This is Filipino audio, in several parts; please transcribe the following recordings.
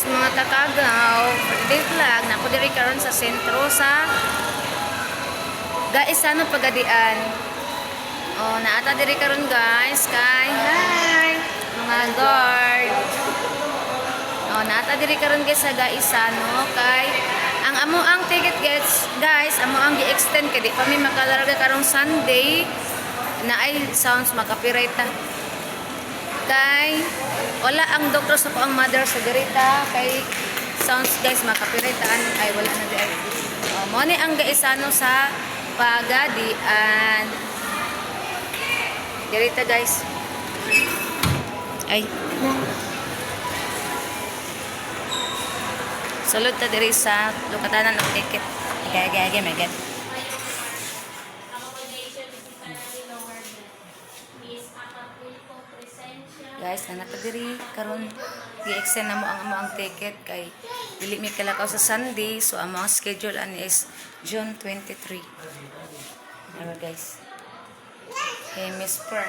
guys, mga kakagaw, day vlog, na po diri karon sa sentro sa Gaisano Pagadian. Oh, naata diri karon guys, kay hi mga guard. Oh, naata diri karon guys sa Gaisano kay ang amo ang ticket guys, guys, amo ang gi-extend kay di pa mi makalarga karong Sunday. Na ay sounds makapiright ta kay wala ang doktor sa ang mother sa garita kay sounds guys makapiritaan ay wala na di ay oh, mo ni ang gaisano sa pagadian garita guys ay sulod ta diri sa lukatanan ng ticket agay agay agay na nakadiri karon gi-extend na mo ang amo ang ticket kay dili mi kalakaw sa Sunday. So ang mga schedule ani is June 23 Ano guys. Kay Miss Per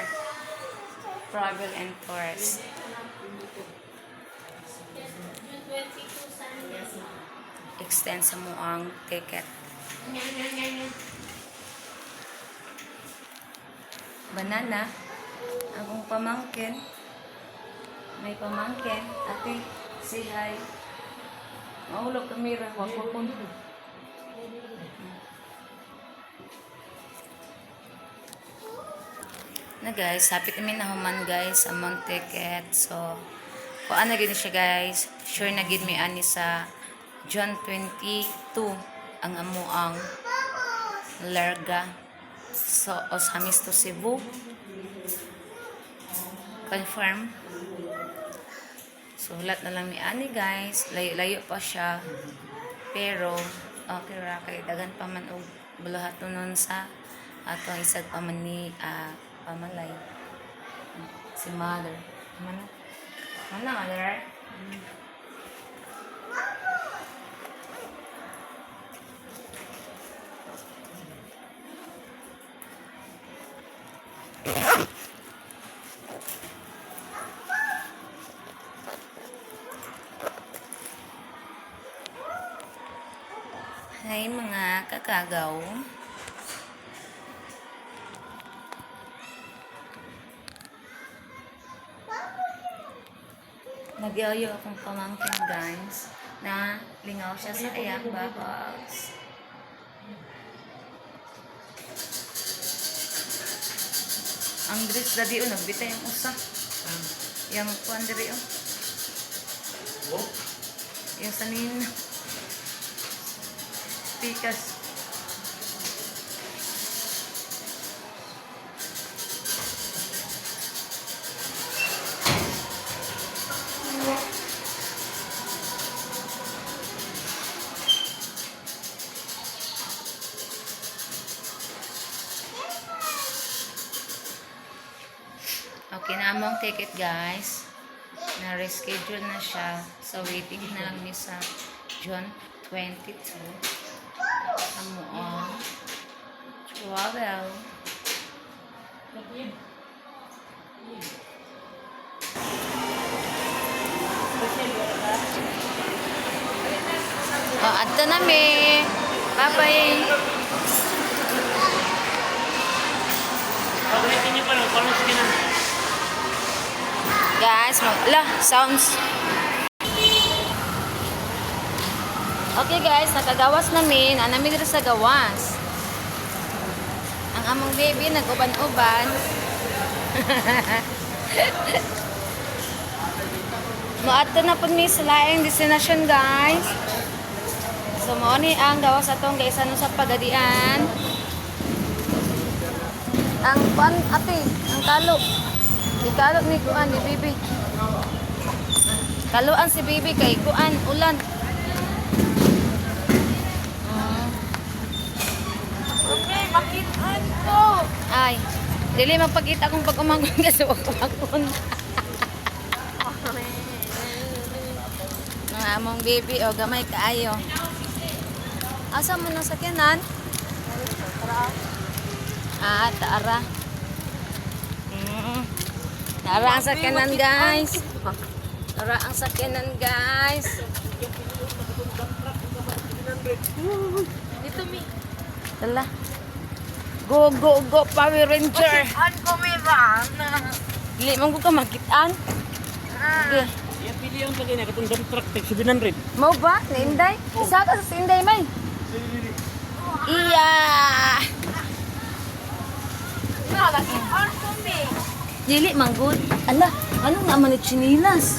Travel and Tours extend sa mo ang ticket. Banana akong pamangkin may pamangkin. Ate say hi. Mahulog kamera wag wag wag na guys happy kami na human guys among ticket. So kung ano gini siya guys sure na gid mi ani sa John 22 ang amo ang larga. So Osamis to Cebu. Confirm sulat na lang ni ani guys. Layo-layo pa siya. Pero okay ra kay dagan pa man og buluhat nun sa ato ang isag pa man ni ah, pamalay. Si mother. Mana mana mother? Hi kakagaw. Nagyayo akong pamangkin guys na lingaw siya sa iyang babas. Ang dress dadi o nagbita yung usa. Yung kuan diri o. Yung sanin. Pikas. Okay na among ticket guys. Na reschedule na siya. So waiting na lang niya sa June 22. Amo ang travel. Oh, adto na mi. Bye-bye. Pag-ulitin niyo pa lang, sige na. Guys, mag la, sounds. Okay guys, nakagawas namin. Anami dito sa gawas. Ang among baby nag-uban-uban. Moadto na pud mi sa laing destination guys. So mo ang gawas atong gaisano sa pagadian. Ang pan ate, ang kalo. Ikalo ni kuan ni bibi. Kaluan si bibi kay kuan ulan. Okay, makitaan ko. Ay, dili magpakita kung pag umangon ka sa umangon. Ang among baby, o gamay kaayo. Asa mo na sakyanan? Ah, taara. Mm. Taara ang sakyanan, guys. Para ang sakyanan guys. Dito mi. Tala. Go, go, go, Power Ranger. An ko mi ba? Dili man ko ka makitaan. Okay. Ya pili ang kagay na katong dump truck tag 700. Mau ba? Na Inday? Isa ka sa Inday, may. Iya. An ko mi. Dili, manggod. Ala, ano nga man ni chinilas?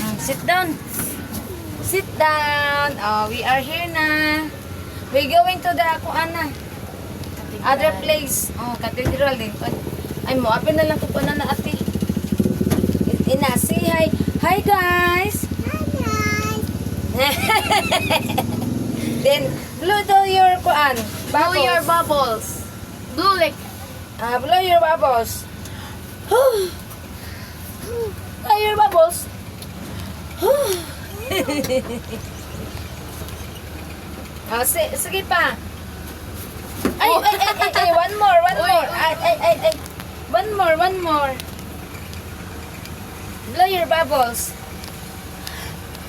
Hmm, Sit down. Sit down. Oh, we are here na. We going to the Akuana. Other place. Oh, cathedral din. Ay, mo, apin na lang ko pa na na ate. Ina, say hi. Hi, guys. Then, blow to your kuan. Blow your bubbles. Blue like Ah, blow your bubbles. blow your bubbles. Ah, si sige pa. Ay, ay, ay, ay, ay, one more, one Uy, more. uy, Ay, ay, ay, ay. One more, one more. Blow your bubbles.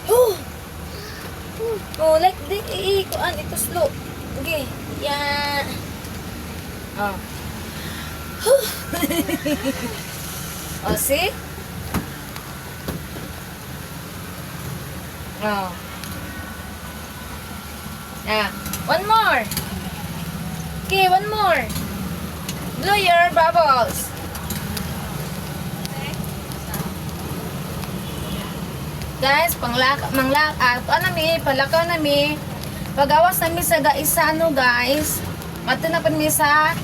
Oh, like di i kuan ito slow. Okay. Yeah. Oh. oh, see? Oh. Yeah. One more. Okay, one more. Blow your bubbles. Guys, panglak manglak at ano nami, palakaw nami. Pagawas nami sa gaisano, guys. Mato na mi sa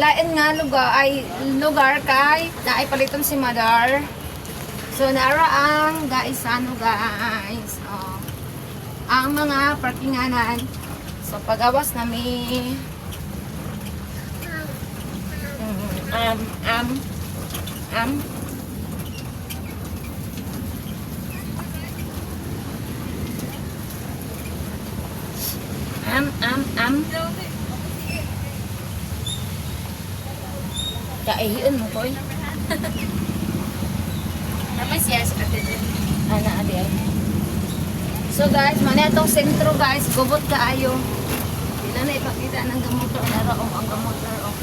lain nga lugar ay lugar kay naay paliton si Madar. So nara ang gaisano, guys. Oh. Ang mga parkinganan. So pagawas nami Mm, um um um Am, am, am. Kaihiyon mo, koy. Naman siya sa katedral. Ana, adi ay. So guys, mani atong sentro guys, gubot kaayo. Dila na ipakita ng gamotor na raong ang gamotor oh.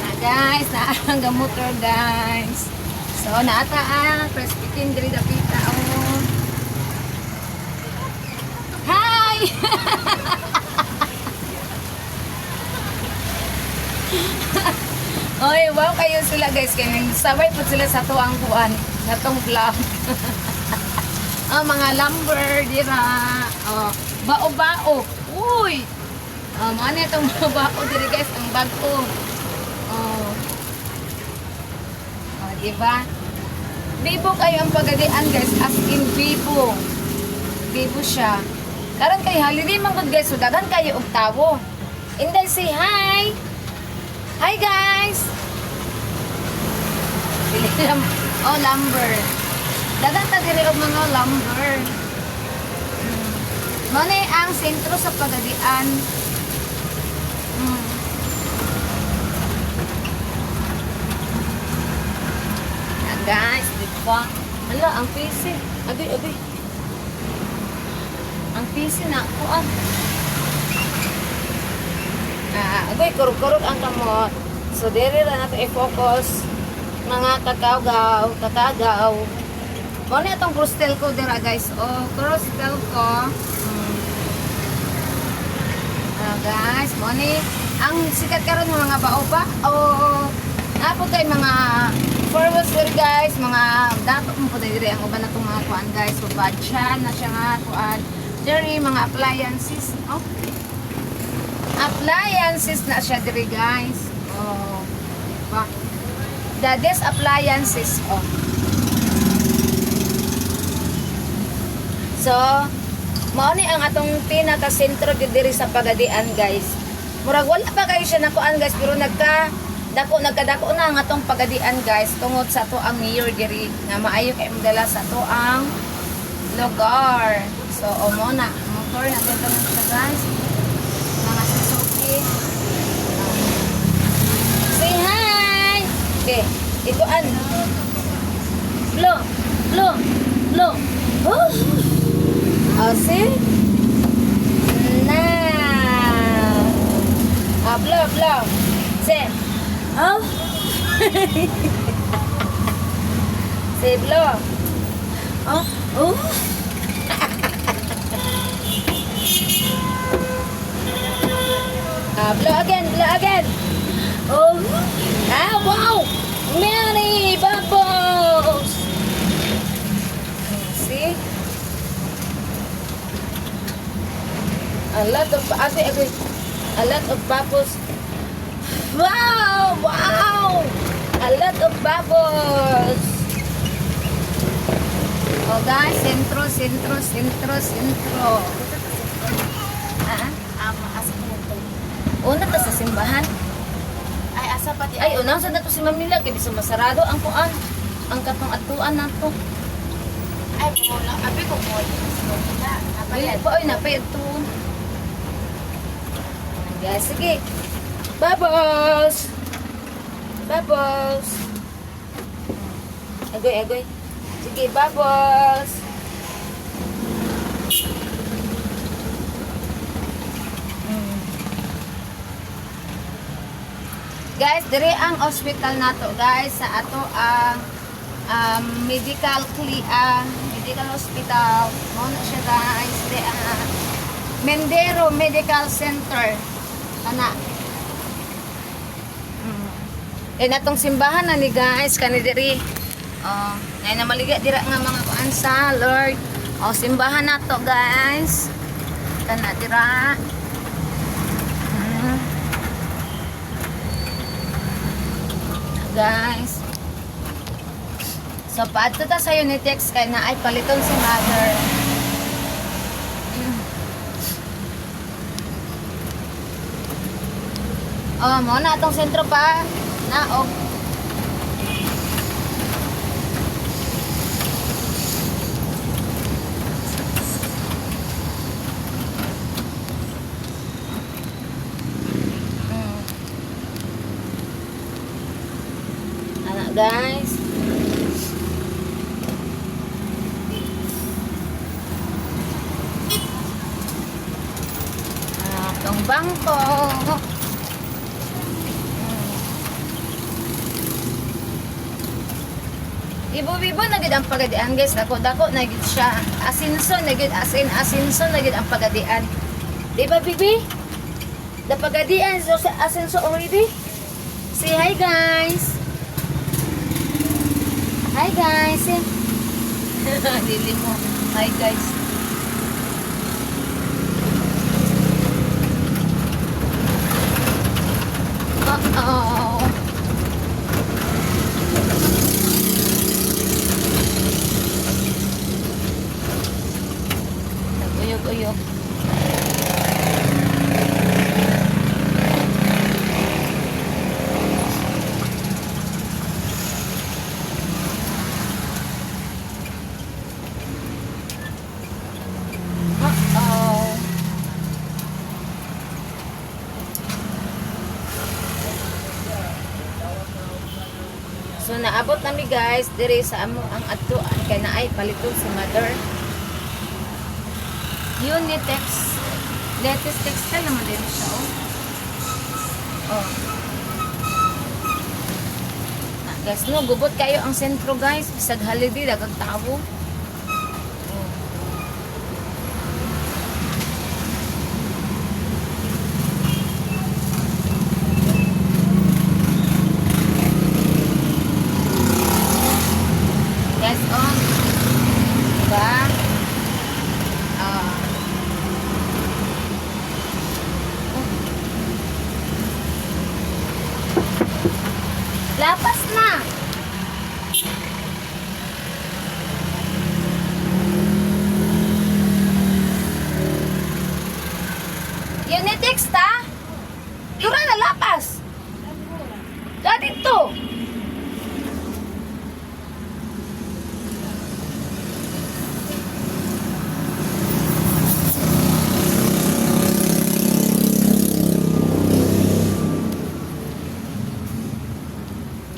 Na guys, na ang gamotor guys. So naata ang Prespitin diri dapita oh. Hi! Oy, wow kayo sila guys. Kaya sabay po sila sa tuwang kuan. Sa tong vlog. oh, mga lumber, dira. Oh, bao-bao. Uy! Oh, mga na itong mga bao diri guys. Ang bago. Oh. Oh, diba? Bibo kayo ang pagadian guys. As in bibo. Bibo siya. Karon kay holiday man gud guys. So, daghan kayo og tawo. Inday say hi. Hi guys! Lam oh, lumber. Dagan ta diri og mga lumber. Mm. Mao ang sentro sa pagadian. Mm. Ah, guys, di ba? Hala, ang PC. Adi, adi. Ang PC na kuan. Ah, agoy kurog-kurog ang kamot. So diri ra nato i-focus mga kakagaw, kakagaw. Mo ni atong crustel ko dira guys. Oh, crustel ko. Hmm. Ah, guys, mo ang sikat karon ng mga baoba o napo kay mga four wheels diri guys, mga dato mo po diri ang uban natong mga kuan guys. So badyan na siya nga kuan. Diri mga appliances. Oh, appliances na siya diri guys. Oh. Diba? Dades appliances oh. So, mao ni ang atong pinaka sentro diri sa Pagadian guys. Murag wala pa kayo siya nakuan guys pero nagka dako nagkadako na ang atong Pagadian guys tungod sa to ang mayor diri nga maayo kay modela sa to ang lugar. So, o mo na motor na dito guys hi! Okay. Ikuan. Blow. Blow. Blow. Oh. See? Now. Ah, blow. See? Oh. see, blow. Oh. Oh. Ah, blow again, blow again. Oh. Ah, wow. Many bubbles. See? A lot of, ate, ate, a lot of bubbles. Wow! Wow! A lot of bubbles. Oh guys, sentro, sentro, sentro, sentro. Ah, Um, asa ko na to? una ta sa simbahan. Asa pati. Ay, unang sa nato si Ma'am nila, kaya bisa masarado ang kuan. Ang katong atuan nato. Ay, wala. Abi ko mo. Wala. Ay, Nabayad. pa, ay, napay ito. Guys, sige. Bubbles! Bubbles! Agoy, agoy. Sige, bubbles! Guys, dire ang hospital nato, guys, sa ato ang um, medical cli ah, medical hospital. Mo siya, guys. Dire ang ah, Mendero Medical Center. Ana. Mm. Eh natong simbahan na ni guys kani diri. Oh, nay na maliga dira nga mga kuan sa Lord. Oh, simbahan nato guys. Kana dira. Guys. So, paadto ta sa Unitex kay na ay paliton si mother. Oh, mo na atong sentro pa. Na oh. Guys. Atong bangko. Ibo-ibo na gid ang pagadian guys. Dako dako na gid siya. Asinso na gid asin asinso na gid ang pagadian. Di ba bibi? The pagadian so sa asinso already. Say hi guys. Hi guys. Dili mo. Hi guys. Uh-oh. Uyog-uyog. Uh-oh. So naabot nami guys dire sa amo ang atuan kay naay paliton si mother. Unitex. Latest textile naman din siya oh. Oh. Na, guys no gubot kayo ang sentro guys bisag holiday dagag tawo. Oh. Yes, on. Diba? Ah. Lapas na.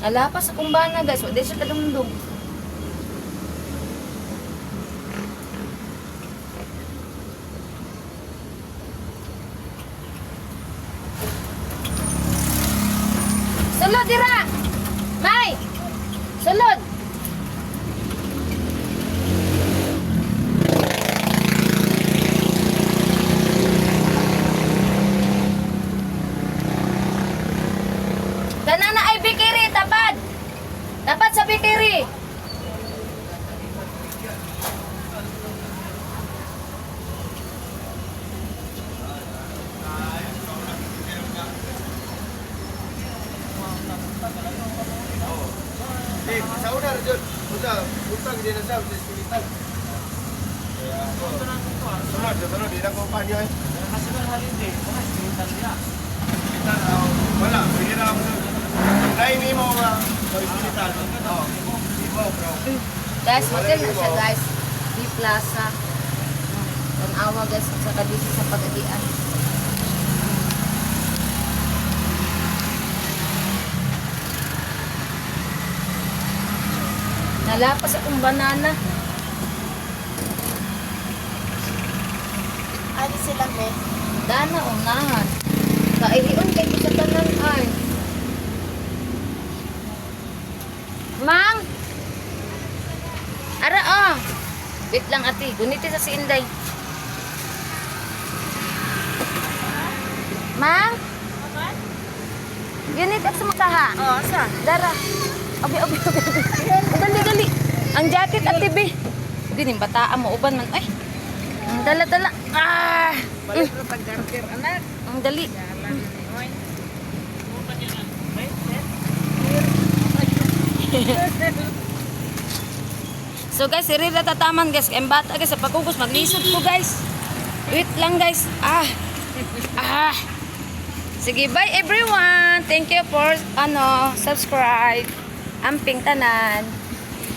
Nalapas sa kumbana guys. Wala siya kadungdong. Sulod dira! May! Sulod! Ganana ay bikiri, tapad! Tapad sa bikiri! Eh, sa una na dyan. Punta, hindi na siya, sa spirital. Kaya ako, sunod, sunod, hindi na kumpanya eh. Spirital, ah, wala, sige na ako. Dahil ni mo, ah, sa spirital. Oo, bro. Guys, hotel na siya guys. Di Plaza. Tanawa guys sa kadisi sa pagagian. Nalapas akong banana. Ano sila, me? Dana unahan. Kailion kay sa tanan ay. Mang! Ara oh! Wait lang ati, guniti sa si Inday. Mang! Guniti sa makaha. Oo, sa? Dara. Abi, abi, abi. abi. Dali, dali. Ang jacket at. Hindi, yung bataan mo. Uban man. Ay. Ang dala, dala. Ah! Balik na pag-garter, anak. Ang dali. So guys, siri na tataman guys. Kaya bata guys, sa pagkukos, maglisod po guys. Wait lang guys. Ah. Ah. Sige, bye everyone. Thank you for ano, subscribe. Amping tanan.